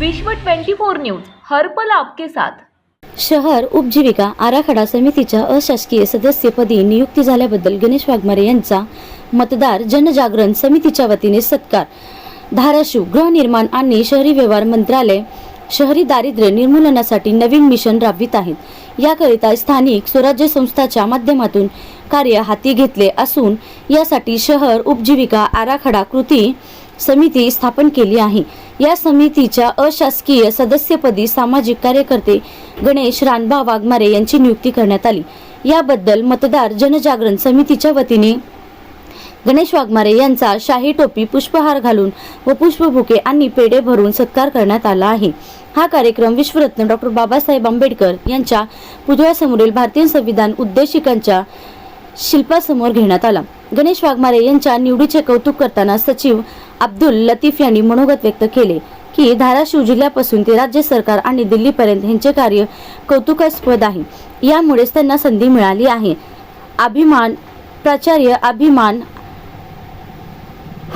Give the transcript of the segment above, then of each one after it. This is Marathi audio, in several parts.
विश्व 24 न्यूज हर्पल आपके साथ. शहर उपजीविका आराखडा समितीच्या अशासकीय सदस्यपदी नियुक्ती झाल्याबद्दल गणेश वाघमारे यांचा मतदार जनजागरण समितीच्या वतीने सत्कार. धाराशिव गृहनिर्माण आणि शहरी व्यवहार मंत्रालय शहरी दारिद्र्य निर्मूलनासाठी नवीन मिशन राबवित आहेत. याकरिता स्थानिक स्वराज्य संस्थाच्या माध्यमातून कार्य हाती घेतले असून यासाठी शहर उपजीविका आराखडा कृती समिती स्थापन केली आहे. या समितीच्या अशासकीय सदस्यपदी सामाजिक कार्यकर्ते गणेश रानबा वाघमारे यांची नियुक्ती करण्यात आली. याबद्दल मतदार जनजागरण समितीच्या वतीने गणेश वाघमारे यांचा शाही टोपी पुष्पहार घालून व पुष्पभुके आणि पेढे भरून सत्कार करण्यात आला आहे. हा कार्यक्रम विश्वरत्न डॉक्टर बाबासाहेब आंबेडकर यांच्या पुतळ्यासमोरील भारतीय संविधान उद्देशिकांच्या शिल्पासमोर घेण्यात आला. गणेश वाघमारे यांच्या निवडीचे कौतुक करताना सचिव अब्दुल लतीफ यांनी मनोगत व्यक्त केले की धाराशिव जिल्ह्यापासून ते राज्य सरकार आणि दिल्लीपर्यंत यांचे कार्य कौतुकास्पद आहे. यामुळेच त्यांना संधी मिळाली आहे. अभिमान प्राचार्य अभिमान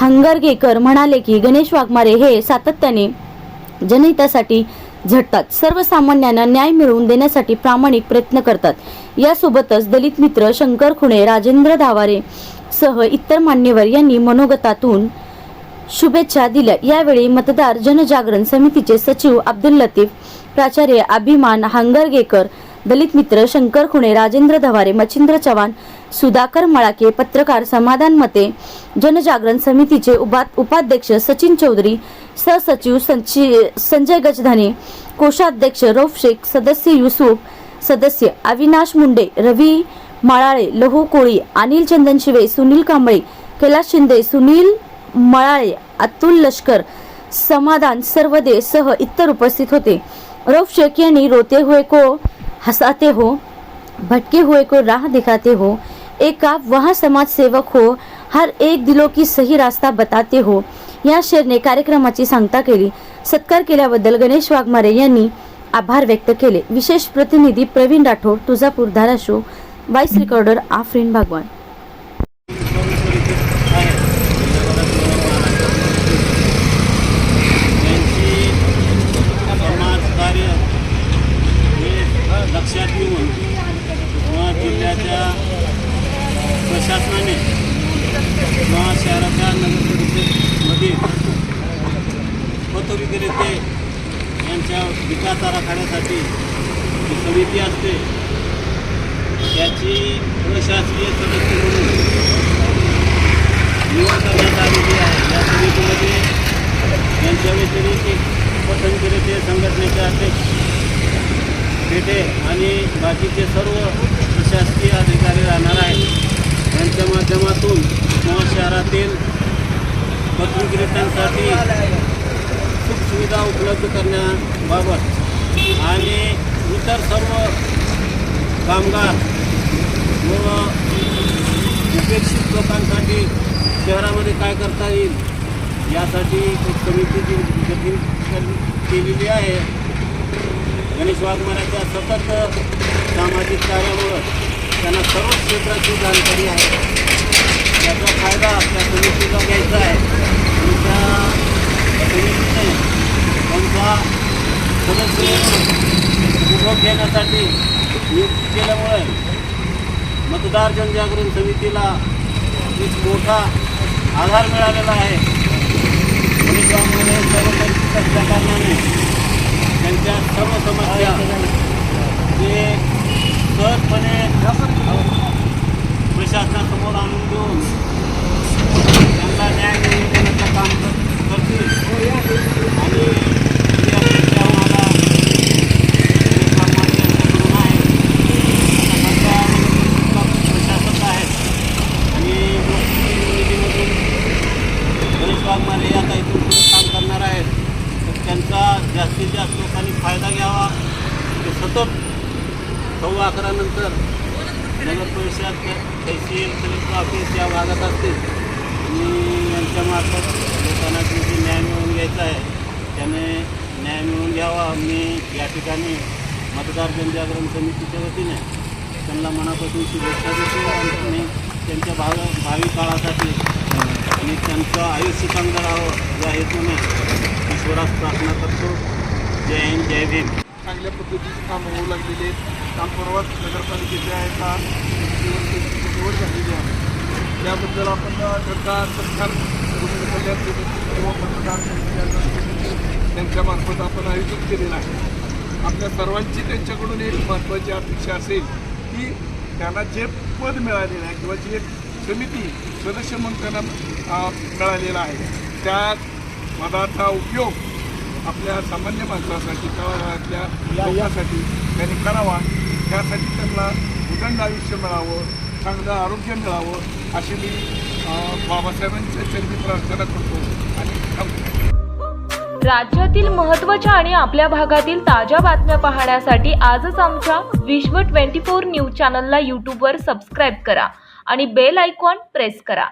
हंगरगेकर म्हणाले की गणेश वाघमारे हे सातत्याने जनहितासाठी झटतात. सर्वसामान्यांना न्याय मिळवून देण्यासाठी प्रामाणिक प्रयत्न करतात. यासोबतच दलित मित्र शंकर खुणे राजेंद्र धावारे सह इतर मान्यवर यांनी मनोगतातून शुभेच्छा दिल्या. यावेळी मतदार जनजागरण समितीचे सचिव अब्दुल लतीफ प्राचार्य अभिमान हांगरगेकर दलित मित्र शंकर खुणे राजेंद्र धवारे मच्छिंद्र चव्हाण सुधाकर मळाके पत्रकार समाधान मते जनजागरण समितीचे उपाध्यक्ष सचिन चौधरी सहसचिव संची- संजय गजधाने कोषाध्यक्ष रौफ शेख सदस्य युसुफ सदस्य अविनाश मुंडे रवी मळाळे लहू कोळी अनिल चंदन शिवे सुनील कांबळे कैलास शिंदे सुनील मळाळे अतुल लष्कर समाधान सर्वदे सह इतर उपस्थित होते. रौफ शेख यांनी रोते हुए को हसाते हो भटके हुए को राह दिखाते हो एक आप वहाँ समाज सेवक हो हर एक दिलों की सही रास्ता बताते हो। या शेरने कार्यक्रमाची सांगता केली। सत्कार केल्याबद्दल गणेश वाघमारे यांनी आभार व्यक्त केले. विशेष प्रतिनिधी प्रवीण राठोड तुळजापूर धाराशिव व्हाईस रेकॉर्डर आफरीन भागवान विकास आराखड्यासाठी जी समिती असते त्याची प्रशासकीय सदस्य म्हणून निवड करण्यात आलेली आहे. या समितीमध्ये यांच्या व्यतिरिक्त एक पतंजलीचे संघटनेचे अध्यक्ष पेटे आणि बाकीचे सर्व प्रशासकीय अधिकारी राहणार आहेत. यांच्या माध्यमातून किंवा शहरातील पतविक्रेत्यांसाठी सुखसुविधा उपलब्ध करण्याबाबत आणि इतर सर्व कामगार व उपेक्षित लोकांसाठी शहरामध्ये काय करता येईल यासाठी एक समिती जी गठीत केलेली आहे. गणेश वाघमाऱ्याच्या सतत सामाजिक कार्यामुळं त्यांना सर्व क्षेत्राची जाणकारी आहे. याचा फायदा त्या समितीला घ्यायचा आहे. समितीने त्यांचा सदस्य उपभोग घेण्यासाठी नियुक्ती केल्यामुळे मतदार जनजागरण समितीला एक मोठा आधार मिळालेला आहे गणेश वाघमारे सर्व परिचित असल्या कारणाने त्यांच्या सर्व समस्या जे सहजपणे प्रशासनासमोर आणून देऊन त्यांना न्याय मिळवण्याचं काम करतात करतील आणि ही अपेक्षा आम्हाला एक कामाची यांच्याकडून आहे आता सध्या प्रशासक आहेत आणि लोकप्रतिनिधीमधून गणेश वाघमारे आता इथून पुढे काम करणार आहेत तर त्यांचा जास्तीत जास्त लोकांनी फायदा घ्यावा ते सतत सव्वा अकरानंतर नगर परिषद तहसील कलेक्टर ऑफिस या भागात असतील. आणि यांच्यामार्फत लोकांना जे न्याय मिळवून घ्यायचा आहे. त्याने न्याय मिळवून घ्यावा. मी या ठिकाणी मतदार जनजागरण समितीच्या वतीने त्यांना मनापासून शुभेच्छा देतो आणि त्यांनी त्यांच्या भाग भावी काळासाठी आणि त्यांचं आयुष्य चांगलं राहावं या हेतूने ईश्वरास प्रार्थना करतो. जय हिंद जय भीम. चांगल्या पद्धतीची कामं होऊ लागलेली आहेत. काम परवाच नगरपालिकेच्या एका का निवड झालेली आहे. त्याबद्दल आपण सरकार सरकार कल्याण किंवा मतदार त्यांच्यामार्फत आपण आयोजित केलेलं आहे. आपल्या सर्वांची त्यांच्याकडून एक महत्त्वाची अपेक्षा असेल की त्यांना जे पद मिळालेलं आहे किंवा जी एक समिती सदस्य म्हणून त्यांना मिळालेलं मिळालेला आहे त्या पदाचा उपयोग आपल्या सामान्य माणसासाठी तळागाळातल्या यासाठी त्यांनी करावा. त्यासाठी त्यांना उदंड आयुष्य मिळावं चांगलं आरोग्य मिळावं अशी मी बाबासाहेबांच्या चरणी प्रार्थना करतो आणि राज्यातील महत्त्वाच्या आणि आपल्या भागातील ताज्या बातम्या पाहण्यासाठी आजच आमच्या विश्व 24 न्यूज चॅनलला यूट्यूबवर सबस्क्राईब करा आणि बेल आयकॉन प्रेस करा.